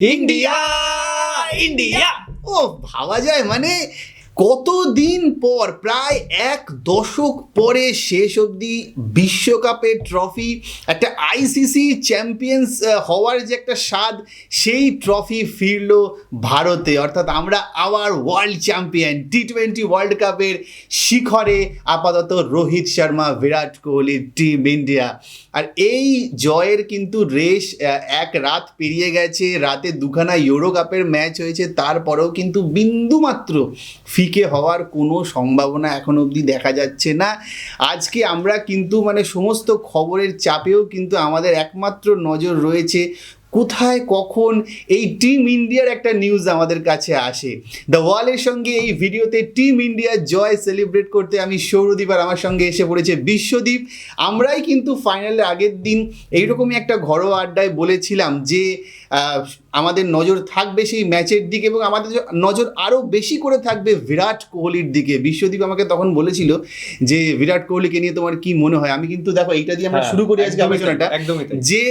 India India. ও ভাবা যায় মানে কতদিন পর, প্রায় এক দশক পরে শেষ অবধি বিশ্বকাপের ট্রফি একটা আইসিসি চ্যাম্পিয়ন্স হওয়ার যে একটা স্বাদ, সেই ট্রফি ফিরল ভারতে। অর্থাৎ আমরা আবার world champion T twenty world কাপের শিখরে আপাতত রোহিত শর্মা, বিরাট কোহলির টিম ইন্ডিয়া আর এই জয়ের কিন্তু রেশ এক রাত পেরিয়ে গেছে, রাতে দুখানা ইউরো কাপের ম্যাচ হয়েছে, তারপরেও কিন্তু বিন্দুমাত্র ফিকে হওয়ার কোনো সম্ভাবনা এখন অবধি দেখা যাচ্ছে না। আজকে আমরা কিন্তু মানে সমস্ত খবরের চাপেও কিন্তু আমাদের একমাত্র নজর রয়েছে কোথায়, কখন এই টিম ইন্ডিয়ার একটা নিউজ আমাদের কাছে আসে। দ্য ওয়ালের সঙ্গে এই ভিডিওতে টিম ইন্ডিয়ার জয় সেলিব্রেট করতে আমি সৌরদীপ আর আমার সঙ্গে এসে পড়েছে বিশ্বদীপ। আমরাই কিন্তু ফাইনালের আগের দিন এইরকমই একটা ঘরোয়া আড্ডায় বলেছিলাম যে আমাদের নজর থাকবে সেই ম্যাচের দিকে এবং আমাদের নজর আরও বেশি করে থাকবে বিরাট কোহলির দিকে। বিশ্বদীপ আমাকে তখন বলেছিল যে বিরাট কোহলিকে নিয়ে তোমার কি মনে হয়? আমি কিন্তু দেখো এইটা দিয়ে আমরা হ্যাঁ, শুরু করি আজকে আলোচনাটা। যে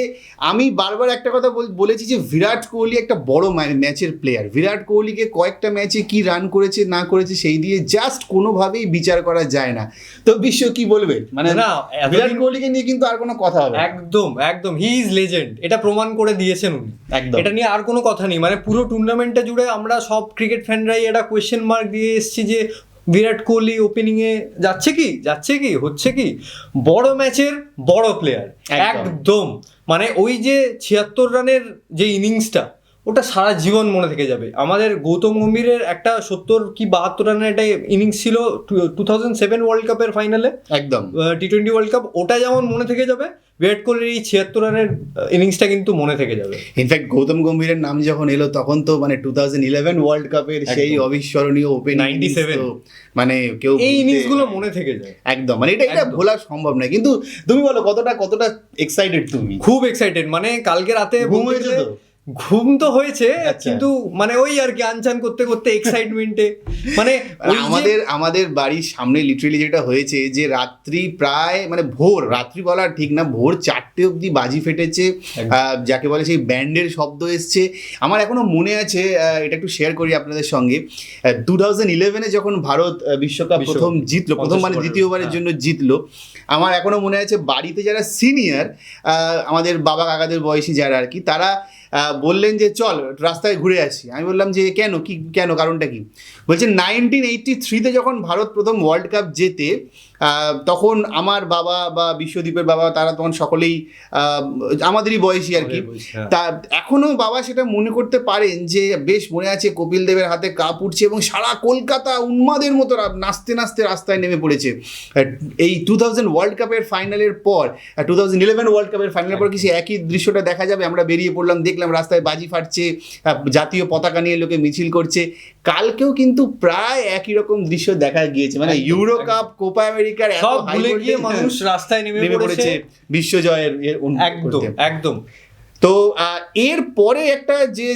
আমি বারবার একটা কথা বলেছি যে বিরাট কোহলি একটা বড় ম্যাচের প্লেয়ার বিরাট কোহলিকে কয়েকটা ম্যাচে কি রান করেছে না করেছে সেই দিয়ে জাস্ট কোনোভাবেই বিচার করা যায় না। তো বিশ্ব কি বলবে? মানে না, বিরাট কোহলিকে নিয়ে কিন্তু আর কোনো কথা হবে একদম একদম হি ইজ লেজেন্ড এটা প্রমাণ করে দিয়েছেন উনি। এটা নিয়ে আর কোনো কথা নেই। মানে পুরো টুর্নামেন্টটা জুড়ে আমরা সব ক্রিকেট ফ্যানরাই এটা কোয়েশ্চেন মার্ক দিয়ে এসেছি যে বিরাট কোহলি ওপেনিংয়ে যাচ্ছে কি? যাচ্ছে কি? হচ্ছে কি? বড় ম্যাচের বড় প্লেয়ার একদম। একদম। মানে ওই যে ছিয়াত্তর রানের যে ইনিংসটা ওটা সারা জীবন মনে থেকে যাবে। আমাদের গৌতম গম্ভীরের একটা সত্তর কি বাহাত্তর রানের একটা ইনিংস ছিল টু থাউজেন্ড সেভেন ওয়ার্ল্ড কাপের ফাইনালে। একদম। টি টোয়েন্টি ওয়ার্ল্ড কাপ ওটা যেমন মনে থেকে যাবে বিরাট কোহলির এই ছিয়াত্তর রানের ইনিংসটা কিন্তু মনে থেকে যাবে। ইনফ্যাক্ট গৌতম গম্ভীরের নাম যখন এলো তখন তো মানে টু থাউজেন্ড ইলেভেন ওয়ার্ল্ড কাপের সেই অবিস্মরণীয় ওপেন 97 মানে কেউ এই ইনিংসগুলো মনে থেকে যায়। একদম মানে এটা এটা ভোলা সম্ভব নয়। কিন্তু তুমি বলো কতটা কতটা এক্সাইটেড তুমি? খুব এক্সাইটেড মানে কালকে রাতে ঘুম বলতে হয়েছে গেলে- তো? ঘুম তো হয়েছে আচ্ছা। কিন্তু মানে ওই আর কি আনচান করতে করতে এক্সাইটমেন্টে মানে আমাদের আমাদের বাড়ির সামনে লিটারেলি যেটা হয়েছে যে রাত্রি প্রায় মানে ভোর রাত্রি বলা ঠিক না ভোর চারটে অবধি বাজি ফেটেছে যাকে বলে সেই ব্যান্ডের শব্দ এসছে আমার এখনও মনে আছে এটা একটু শেয়ার করি আপনাদের সঙ্গে টু থাউজেন্ড ইলেভেনে যখন ভারত বিশ্বকাপ। প্রথম জিতলো প্রথম মানে দ্বিতীয়বারের হ্যাঁ। জন্য জিতলো আমার এখনও মনে আছে বাড়িতে যারা সিনিয়র আমাদের বাবা কাকাদের বয়সী যারা আর কি তারা বললেন যে, চল, রাস্তায় ঘুরে আসি। আমি বললাম যে, কেন? কি, কেন? কারণটা কি? বলছে, নাইনটিন এইটটি থ্রিতে যখন ভারত প্রথম ওয়ার্ল্ড কাপ জেতে তখন আমার বাবা বা বিশ্বদীপের বাবা তারা তখন সকলেই আমাদেরই বয়সী আর কি। হ্যাঁ। তা এখনও বাবা সেটা মনে করতে পারেন যে বেশ মনে আছে কপিল দেবের হাতে কাপ উঠছে এবং সারা কলকাতা উন্মাদের মতো নাচতে নাচতে রাস্তায় নেমে পড়েছে। এই টু থাউজেন্ড ওয়ার্ল্ড কাপের ফাইনালের পর টু থাউজেন্ড ইলেভেন ওয়ার্ল্ড কাপের ফাইনালের পর কি সে একই দৃশ্যটা দেখা যাবে? আমরা বেরিয়ে পড়লাম দেখলাম রাস্তায় বাজি ফাটছে জাতীয় পতাকা নিয়ে লোকে মিছিল করছে। কালকেও কিন্তু প্রায় একই রকম দৃশ্য দেখা গিয়েছে। মানে ইউরো কাপ কোপা আমেরিকার সব ভুলে গিয়ে মানুষ রাস্তায় নেমে পড়েছে। বিশ্বজয়ের একদম একদম। তো এর পরে একটা যে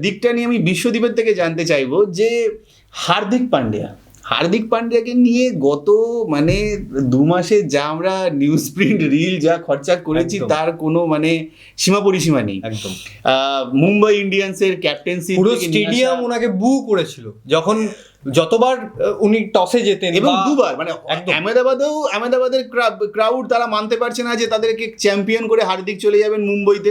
দিকটা নিয়ে আমি বিশ্বদ্বীপের থেকে জানতে চাইব যে হার্দিক পান্ডিয়া। হার্দিক পান্ডিয়াকে নিয়ে গত মানে দু মাসে যা আমরা নিউজ প্রিন্ট রিল যা খরচা করেছি তার কোনো মানে সীমা পরিসীমা নেই। একদম। আহ, মুম্বাই ইন্ডিয়ান্সের ক্যাপ্টেন্সি পুরো স্টেডিয়াম ওনাকে বু করেছিল। যখন যতবার উনি টসে যেতেন এবং দুবার মানে। আহমেদাবাদেও আহমেদাবাদের ক্রাউড তারা মানতে পারছে না যে তাদেরকে চ্যাম্পিয়ন করে হার্দিক চলে যাবেন মুম্বইতে।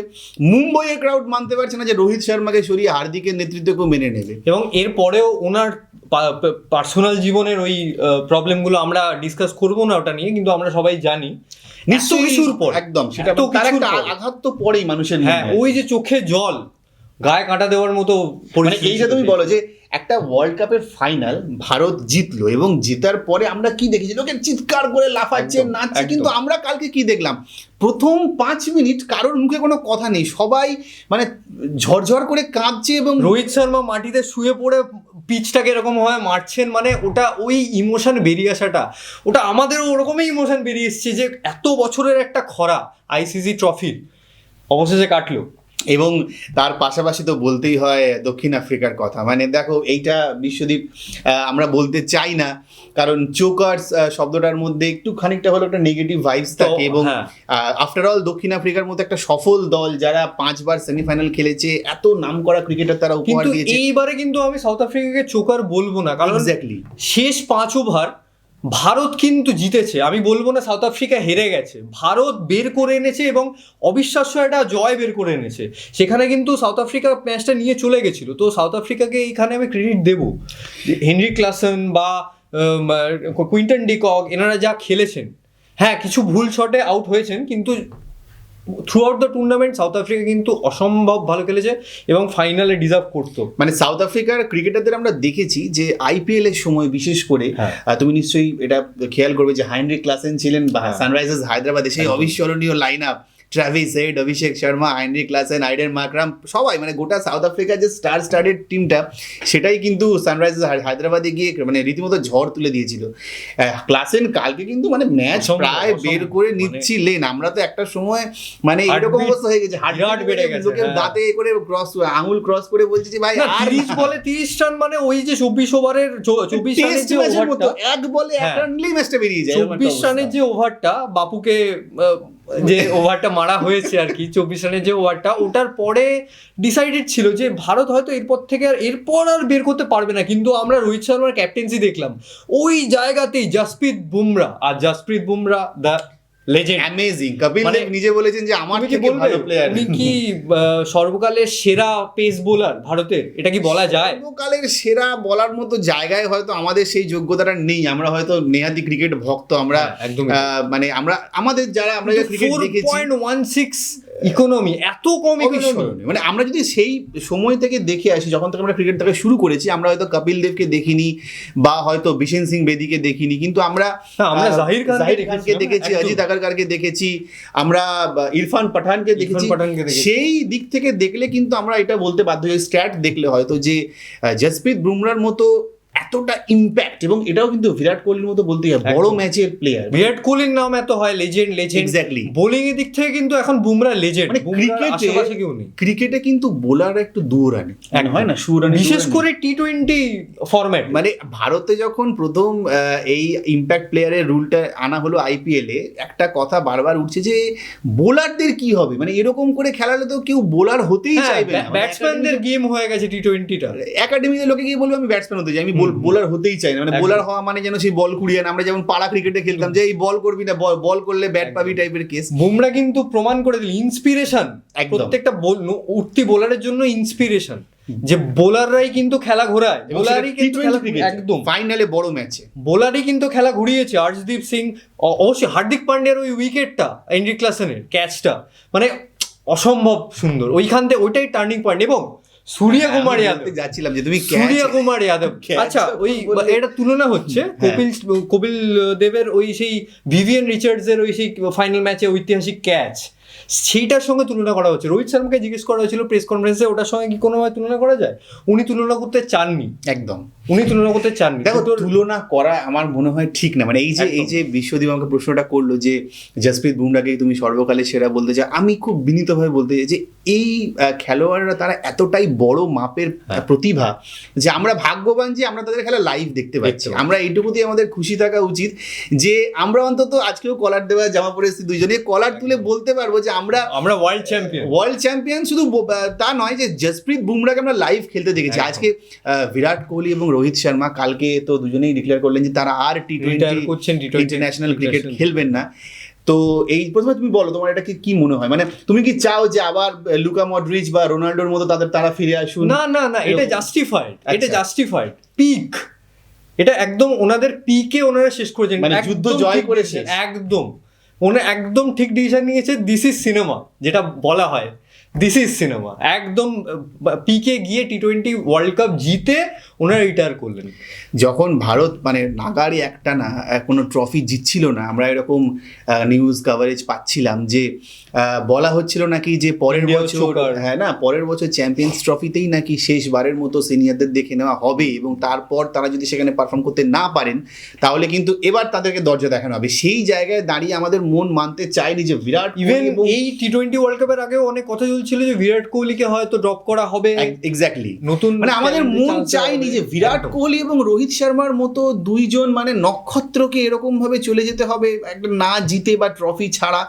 মুম্বইয়ের ক্রাউড মানতে পারছে না যে রোহিত শর্মাকে সরিয়ে হার্দিকের নেতৃত্বকেও মেনে নেবে। এবং এরপরেও ওনার পার্সোনাল জীবনের ওই প্রবলেমগুলো আমরা ডিসকাস করব না ওটা নিয়ে কিন্তু আমরা সবাই জানি। এত কিছুর পর একদম সেটা একটা আঘাত তো পড়েই মানুষের হ্যাঁ ওই যে চোখে জল গায়ে কাঁটা দেওয়ার মতো মানে এইটা তুমি বলো যে একটা ওয়ার্ল্ড কাপের ফাইনাল ভারত জিতলো এবং জেতার পরে আমরা কি দেখেছি? লোকে চিৎকার করে লাফাচ্ছে নাচছে কিন্তু আমরা কালকে কি দেখলাম? প্রথম পাঁচ মিনিট কারোর মুখে কোনো কথা নেই। সবাই মানে ঝরঝর করে কাঁদছে এবং রোহিত শর্মা মাটিতে শুয়ে পড়ে পিচটাকে এরকম ভাবে মারছেন মানে ওটা ওই ইমোশন বেরিয়ে আসাটা। ওটা আমাদেরও ওরকমই ইমোশন বেরিয়ে এসছে যে এত বছরের একটা খরা আইসিসি ট্রফির অবশেষে কাটলো। এবং তার পাশাপাশি তো বলতেই হয় দক্ষিণ আফ্রিকার কথা। মানে দেখো এইটা বিশ্বদ্বীপ আমরা বলতে চাই না কারণ চোকার্স শব্দটার মধ্যে একটু খানিকটা হলো একটা নেগেটিভ ভাইবস থাকে এবং হ্যাঁ। আফটার অল দক্ষিণ আফ্রিকার মতো একটা সফল দল যারা পাঁচবার সেমিফাইনাল খেলেছে এত নাম করা ক্রিকেটার তারা উপহার দিয়েছে। এইবারে কিন্তু আমি সাউথ আফ্রিকাকে চোকার বলব না কারণ এক্স্যাক্টলি শেষ পাঁচ ওভার ভারত কিন্তু জিতেছে, আমি বলব না সাউথ আফ্রিকা হেরে গেছে। ভারত বের করে এনেছে এবং অবিশ্বাস্য একটা জয় বের করে এনেছে। সেখানে কিন্তু সাউথ আফ্রিকা ম্যাচটা নিয়ে চলে গেছিল। তো সাউথ আফ্রিকাকে এইখানে আমি ক্রেডিট দেবো। হেনরি ক্লাসন বা কুইন্টন ডিকক এনারা যা খেলেছেন। হ্যাঁ কিছু ভুল শটে আউট হয়েছেন, কিন্তু throughout the tournament South Africa কিন্তু অসম্ভব ভালো খেলেছে এবং ফাইনালে ডিজার্ভ করতো মানে সাউথ আফ্রিকার ক্রিকেটারদের আমরা দেখেছি যে আইপিএল এর সময় বিশেষ করে হ্যাঁ। তুমি নিশ্চয়ই এটা খেয়াল করবে যে হাইনরি ক্লাসেন ছিলেন হ্যাঁ। সানরাইজার্স হায়দ্রাবাদে সেই অবিস্মরণীয় line up Travis Head Abhishek Sharma Heinrich Klaasen Aiden Markram সবাই মানে গোটা সাউথ আফ্রিকার যে স্টার স্টারের টিমটা সেটাই কিন্তু সানরাইজার্স হায়দ্রাবাদে গিয়ে মানে রীতিমতো ঝড় তুলে দিয়েছিল ক্লাসেন কালকে কিন্তু মানে ম্যাচ প্রায় বের করে মানে- নিচ্ছিলেন আমরা তো একটা সময় মানে এরকম অবস্থা হয়ে গেছে বিরাট বেড়ে গেছে, লোকের হ্যাঁ। দাঁতে করে ক্রস আঙুল ক্রস করে বলছে যে ভাই তিরিশ বলে তিরিশ রান মানে ওই যে চব্বিশ ওভারের চব্বিশ রানের যে ওভারটা এক বলে এক। রান নিলেই ম্যাচটা বেরিয়ে যায় চব্বিশ। রানের যে ওভারটা বাপুকে যে ওভারটা মারা হয়েছে আর কি, চব্বিশ রানের যে ওভারটা, ওটার পরে ডিসাইডেড ছিল যে ভারত হয়তো এরপর থেকে আর এরপর আর বের করতে পারবে না। কিন্তু আমরা রোহিত শর্মার ক্যাপ্টেন্সি দেখলাম। ওই জায়গাতেই জাসপ্রীত বুমরা, আর Jasprit Bumrah the legend amazing Kapil Dev নিজে বলেছেন যে আমার থেকে ভালো প্লেয়ার উনি কি সর্বকালের সেরা পেস বোলার ভারতের? এটা কি বলা যায়? সর্বকালের সেরা বলার মতো জায়গায় হয়তো আমাদের সেই যোগ্যতাটা নেই। আমরা হয়তো নেহাতি ক্রিকেট ভক্ত। আমরা একদম আহ, মানে আমরা আমাদের যারা আমরা ক্রিকেট দেখেছি পয়েন্ট ওয়ান সিক্স ইকোনমি এত কম ইকোনমি মানে আমরা যদি সেই সময় থেকে দেখে আসি যখন থেকে আমরা ক্রিকেট দেখা শুরু করেছি আমরা হয়তো কপিল দেবকে দেখিনি বা হয়তো বিশেন সিং বেদিকে দেখিনি কিন্তু আমরা আমরা জাহির খানকে জাহির খানকে দেখেছি অজিত আগারকারকে দেখেছি আমরা ইরফান পাঠানকে দেখেছি। সেই দিক থেকে দেখলে কিন্তু আমরা এটা বলতে বাধ্য হই স্ট্যাট দেখলে হয়তো যে জসপ্রীত বুমরার মতো এতটা ইম্প্যাক্ট এবং এটাও কিন্তু বিরাট কোহলির মতো বলতে হয় বড় ম্যাচের প্লেয়ার বিরাট কোহলির নাম এত হয় লেজেন্ড লেজেন্ড Exactly. বোলিং এর দিক থেকে কিন্তু এখন বুমরা লেজেন্ড মানে ক্রিকেটে আশেপাশে কেউ নেই। ক্রিকেটে কিন্তু বোলার একটু দূর আনে। একদম। হয় না সুর আনে বিশেষ করে টি টোয়েন্টি ফরম্যাট মানে ভারতে যখন প্রথম এই ইম্প্যাক্ট প্লেয়ারের রুলটা আনা হলো আইপিএল এ একটা কথা বারবার উঠছে যে বোলারদের কি হবে? মানে এরকম করে খেলালে তো কেউ বোলার হতেই হ্যাঁ, চাইবে না। ব্যাটসম্যানদের গেম হয়ে গেছে টি টোয়েন্টিটা একাডেমিতে লোকে গিয়ে বলবে আমি ব্যাটসম্যান হতে চাই আমি। বোলার হতেই চাই না। মানে বোলার হওয়া মানে যেন সেই বল কুড়িয়ে না। আমরা যেমন পাড়া ক্রিকেটে খেলতাম যে এই বল করবি না বল করলে ব্যাট পাবি টাইপের কেস বুমরা কিন্তু প্রমাণ করে দিল ইন্সপিরেশন প্রত্যেকটা উঠতি বোলারের জন্য ইন্সপিরেশন যে বোলাররাই কিন্তু খেলা ঘোরায়। বোলারই কিন্তু একদম। ফাইনালে বড় ম্যাচে বোলারই কিন্তু খেলা ঘুরিয়েছে। অর্শদীপ সিং অবশ্যই হার্দিক পান্ডিয়ার ওই উইকেটটা এন্ড্রি ক্লাসনের ক্যাচটা মানে অসম্ভব সুন্দর। ওইখান থেকে ওইটাই টার্নিং পয়েন্ট এবং সূর্য কুমার হ্যাঁ, যাদব। যাচ্ছিলাম যে তুমি সূর্য কুমার যাদব। আচ্ছা ওই এটা তুলনা হচ্ছে হ্যাঁ। কপিল কপিল দেবের ওই সেই ভিভিয়ান রিচার্ডসের ওই সেই ফাইনাল ম্যাচে ঐতিহাসিক ক্যাচ সেইটার সঙ্গে তুলনা করা হচ্ছে। রোহিত শর্মাকে জিজ্ঞেস করা হয়েছিল প্রেস কনফারেন্সে ওটার সঙ্গে কি কোনোভাবে তুলনা করা যায়? উনি তুলনা করতে চাননি। একদম। উনি তুলনা করতে চাননি। দেখো তুলনা করা আমার মনে হয় ঠিক না। মানে এই যে এই যে বিশ্বদীপ আমাকে প্রশ্নটা করল যে জসপ্রীত বুমরাকে তুমি সর্বকালে সেরা বলতে চাও? আমি খুব বিনীতভাবে বলতে চাই যে এই খেলোয়াড়রা তারা এতটাই বড় মাপের হ্যাঁ। প্রতিভা যে আমরা ভাগ্যবান যে আমরা তাদের খেলা লাইভ দেখতে পাচ্ছি। আমরা দিয়ে আমাদের খুশি থাকা উচিত যে আমরা অন্তত আজকেও কলার দেওয়া জামা পরেছি দুজনে কলার তুলে বলতে পারব যে আমরা আমরা ওয়ার্ল্ড চ্যাম্পিয়ন ওয়ার্ল্ড চ্যাম্পিয়ন শুধু তা নয় যে জসপ্রীত বুমরাকে আমরা লাইভ খেলতে দেখেছি। আজকে আহ, বিরাট কোহলি এবং রোহিত শর্মা কালকে তো দুজনেই ডিক্লেয়ার করলেন যে তারা আর টি টোয়েন্টি করছেন টি টোয়েন্টি ইন্টারন্যাশনাল ক্রিকেট খেলবেন না। তো এই প্রথমে তুমি বলো তোমার এটা কি মনে হয়? মানে তুমি কি চাও যে আবার লুকা মডরিচ বা রোনাল্ডোর মতো তাদের তারা ফিরে আসুন? না না না এটা জাস্টিফাইড এটা আচ্ছা। জাস্টিফাইড পিক এটা একদম ওনাদের পিকে ওনারা শেষ করেছেন। মানে যুদ্ধ জয় করে decision, শেষ। একদম। ওনারা একদম ঠিক ডিসিশন নিয়েছে দিস ইজ সিনেমা যেটা বলা হয় দিস ইজ সিনেমা একদম পিকে গিয়ে টি টোয়েন্টি ওয়ার্ল্ড কাপ জিতে ওনারা রিটায়ার করলেন। যখন ভারত মানে নাগাড়ি একটা না কোনো ট্রফি জিতছিল না আমরা এরকম নিউজ কভারেজ পাচ্ছিলাম যে বলা হচ্ছিল নাকি যে পরের বছর হ্যাঁ না পরের বছর চ্যাম্পিয়ন্স ট্রফিতেই নাকি শেষবারের মতো সিনিয়রদের দেখে নেওয়া হবে এবং তারপর তারা যদি সেখানে পারফর্ম করতে না পারেন তাহলে কিন্তু এবার তাদেরকে দরজা দেখানো হবে। সেই জায়গায় দাঁড়িয়ে আমাদের মন মানতে চায়নি যে বিরাট ইভেন এই টি টোয়েন্টি ওয়ার্ল্ড কাপের আগেও অনেক কথা চলছিল যে বিরাট কোহলিকে হয়তো ড্রপ করা হবে। এক্স্যাক্টলি নতুন মানে আমাদের মন chance যে বিরাট কোহলি এবং রোহিত শর্মার মতো দুইজন মানে নক্ষত্রকে এরকম ভাবে চলে যেতে হবে একটা না জিতে বা ট্রফি ছাড়া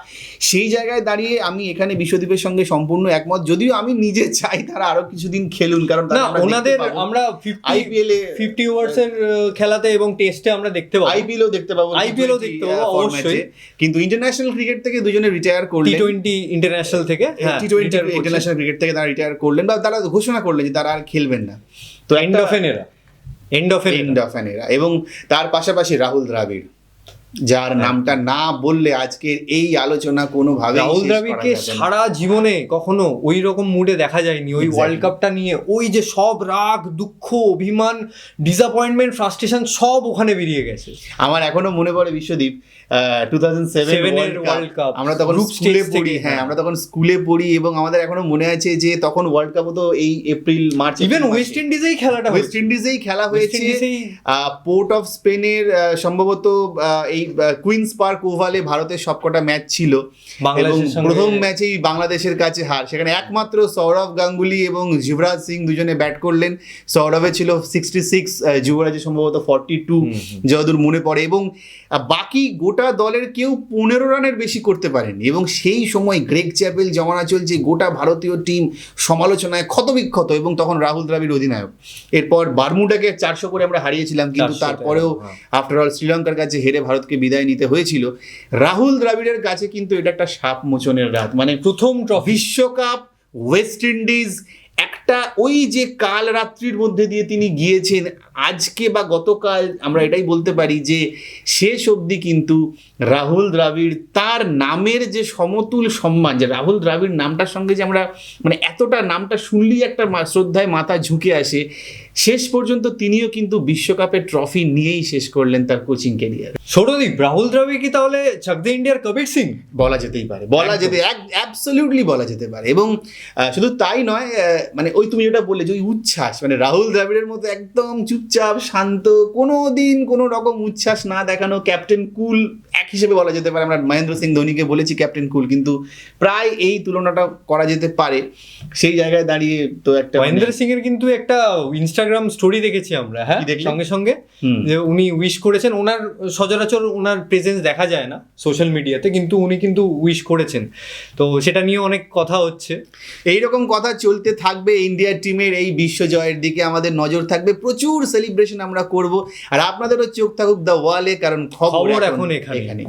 সেই জায়গায় দাঁড়িয়ে আমি এখানে বিশ্বদীপের সঙ্গে সম্পূর্ণ একমত। যদিও আমি নিজে চাই তারা আরও কিছুদিন খেলুন কারণ না ওনাদের আমরা আইপিএল এ ফিফটি ওভার্স এর খেলাতে এবং টেস্টে আমরা দেখতে পাবো। আইপিএলও দেখতে পাবো IPL ও দেখতে পাবো, T20, অবশ্যই। কিন্তু ইন্টারন্যাশনাল ক্রিকেট থেকে দুজনে রিটায়ার করলেন। টি টোয়েন্টি ইন্টারন্যাশনাল থেকে টি টোয়েন্টি ইন্টারন্যাশনাল ক্রিকেট থেকে তারা রিটায়ার করলেন বা তারা ঘোষণা করলেন যে তারা আর খেলবেন না। তো end of an era end of an end of an era এবং তার পাশাপাশি রাহুল দ্রাবিড় যার হ্যাঁ। নামটা না বললে আজকের এই আলোচনা কোনোভাবে রাহুল দ্রাবিড়কে সারা জীবনে কখনো ওই রকম মুডে দেখা যায়নি ওই ওয়ার্ল্ড কাপটা নিয়ে। ওই যে সব রাগ দুঃখ অভিমান ডিসঅ্যাপয়েন্টমেন্ট ফ্রাস্ট্রেশন সব ওখানে বেরিয়ে গেছে। আমার এখনও মনে পড়ে বিশ্বদীপ টু থাউজেন্ড আমরা তখন স্কুলে পড়ি হ্যাঁ। আমরা তখন স্কুলে পড়ি এবং আমাদের এখনও মনে আছে যে তখন ওয়ার্ল্ড কাপও তো এই এপ্রিল মার্চ ইভেন ওয়েস্ট ইন্ডিজেই খেলাটা ওয়েস্ট ইন্ডিজেই খেলা হয়েছে। পোর্ট অফ স্পেনের সম্ভবত এই কুইন্স পার্ক ওভালে ভারতের সবকটা ম্যাচ ছিল। এবং প্রথম ম্যাচেই বাংলাদেশের কাছে হার। সেখানে একমাত্র সৌরভ গাঙ্গুলি এবং যুবরাজ সিং দুজনে ব্যাট করলেন। সৌরভে ছিল সিক্সটি সিক্স যুবরাজের সম্ভবত ফর্টি টু। যতদূর মনে পড়ে। এবং বাকি গোটা দলের কেউ পনেরো রানের বেশি করতে পারেনি এবং সেই সময় গ্রেগ চ্যাপেল জমানা চলছে গোটা ভারতীয় টিম সমালোচনায় ক্ষতবিক্ষত এবং তখন রাহুল দ্রাবিড় অধিনায়ক। এরপর বারমুডাকে চারশো করে আমরা হারিয়েছিলাম কিন্তু তারপরেও হ্যাঁ। আফটার অল শ্রীলঙ্কার কাছে হেরে ভারতকে বিদায় নিতে হয়েছিল। রাহুল দ্রাবিড়ের কাছে কিন্তু এটা একটা সাপ মোচনের রাত মানে প্রথম বিশ্বকাপ ওয়েস্ট ইন্ডিজ একটা ওই যে কাল রাত্রির মধ্যে দিয়ে তিনি গিয়েছেন, আজকে বা গতকাল আমরা এটাই বলতে পারি যে শেষ অবধি কিন্তু রাহুল দ্রাবিড় তার নামের যে সমতুল সম্মান, যে রাহুল দ্রাবিড় নামটার সঙ্গে যে আমরা মানে এতটা নামটা শুনলেই একটা শ্রদ্ধায় মাথা ঝুঁকে আসে শেষ পর্যন্ত তিনিও কিন্তু বিশ্বকাপের ট্রফি নিয়েই শেষ করলেন তার কোচিং ক্যারিয়ার সৌরদীপ রাহুল দ্রাবিড় কি তাহলে চাকদে ইন্ডিয়ার কবির সিং? বলা যেতেই পারে বলা। যেতে অ্যাবসলিউটলি বলা যেতে পারে। এবং শুধু তাই নয় মানে ওই তুমি যেটা বললে যে ওই উচ্ছ্বাস মানে রাহুল দ্রাবিড়ের মতো একদম চুপচাপ শান্ত কোনো দিন কোনো রকম উচ্ছ্বাস না দেখানো ক্যাপ্টেন কুল এক হিসেবে বলা যেতে পারে। আমরা মহেন্দ্র সিং ধোনিকে বলেছি ক্যাপ্টেন কুল কিন্তু প্রায় এই তুলনাটা করা যেতে পারে। সেই জায়গায় দাঁড়িয়ে তো একটা মানে- মহেন্দ্র সিং এর কিন্তু একটা ইনস্টাগ্রাম স্টোরি দেখেছি আমরা হ্যাঁ? সঙ্গে সঙ্গে। যে উনি উইশ করেছেন ওনার সচরাচর ওনার প্রেজেন্স দেখা যায় না সোশ্যাল মিডিয়াতে কিন্তু উনি কিন্তু উইশ করেছেন। তো সেটা নিয়ে অনেক কথা হচ্ছে। এইরকম কথা চলতে থাকবে ইন্ডিয়া টিমের এই বিশ্ব জয়ের দিকে। আমাদের নজর থাকবে। প্রচুর সেলিব্রেশন আমরা করব। আর আপনাদেরও চোখ থাকুক দ্য ওয়ালে কারণ খবর এখানে। এখানে